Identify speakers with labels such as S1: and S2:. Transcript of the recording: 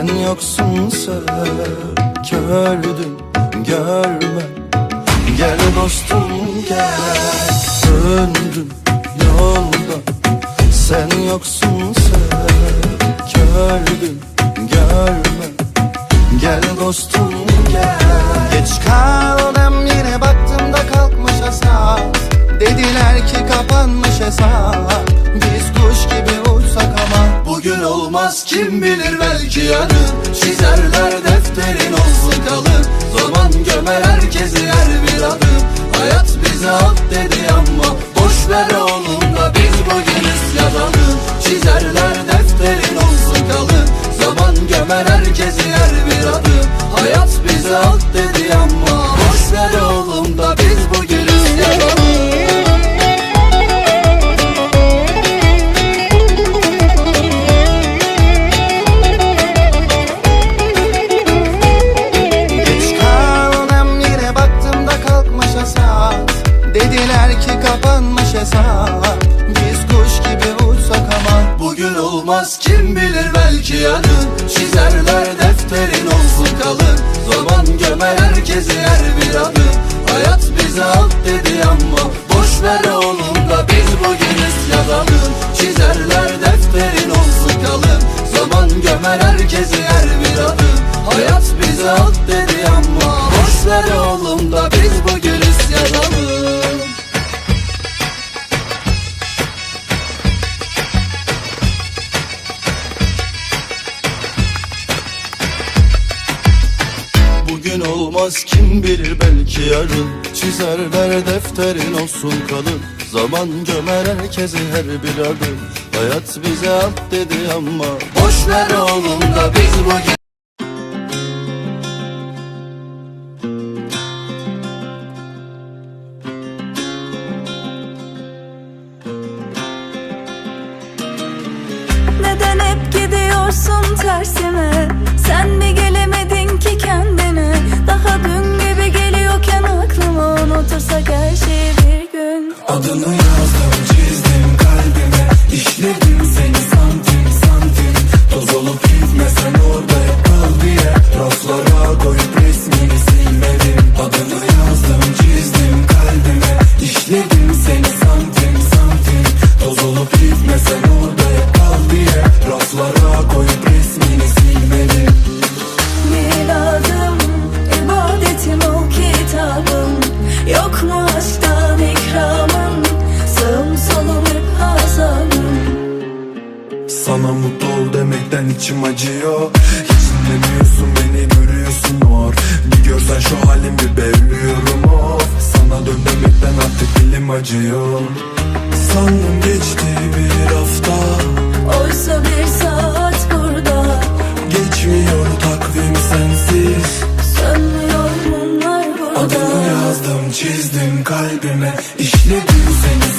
S1: Sen yoksun gördüm görme. Gel dostum gel. Döndüm yolda. Sen yoksun gördüm görme. Gel dostum Bugün olmaz kim bilir belki yarın Çizerler defterin olsun kalın. Zaman gömer herkesi her bir adım. Hayat bize at dedi ama Boş ver oğlum da biz bugünüz yazalım Çizerler defterin olsun kalın. Zaman gömer herkesi her bir adım. Hayat bize at dedi ama hesap Biz kuş gibi uçsak ama Bugün olmaz. Kim bilir belki yarın Çizerler defterin olsun kalın. Zaman gömer herkesi her bir adım Hayat bize alt dedi ama Boş ver oğlum da biz bugünüz yazalım Çizerler defterin olsun kalın. Zaman gömer herkesi her bir adım Hayat bize alt dedi ama Boş ver oğlum da biz bugünüz olmaz kim bilir belki yarın Çizerler defterin olsun kalın. Zaman gömer herkesi her bir adım. Hayat bize at dedi ama Boş ver oğlum da biz bugün
S2: Neden hep gidiyorsun tersime
S3: Adını yazdım çizdim kalbime. İşledim seni santim santim. Toz olup gitmesen orada hep kal diye. Raflara koyup resmini silmedim. Adını yazdım çizdim Sana mutlu ol demekten içim acıyor. Hiç dinlemiyorsun beni görüyorsun or Bir görsen şu halimi belliyorum of. Sana dön demekten artık dilim acıyor. Sandım geçti bir hafta.
S2: Oysa bir saat burada.
S3: Geçmiyor takvim sensiz.
S2: Sönmüyor mumlar burada.
S3: Adını yazdım çizdim kalbime. İşledim seni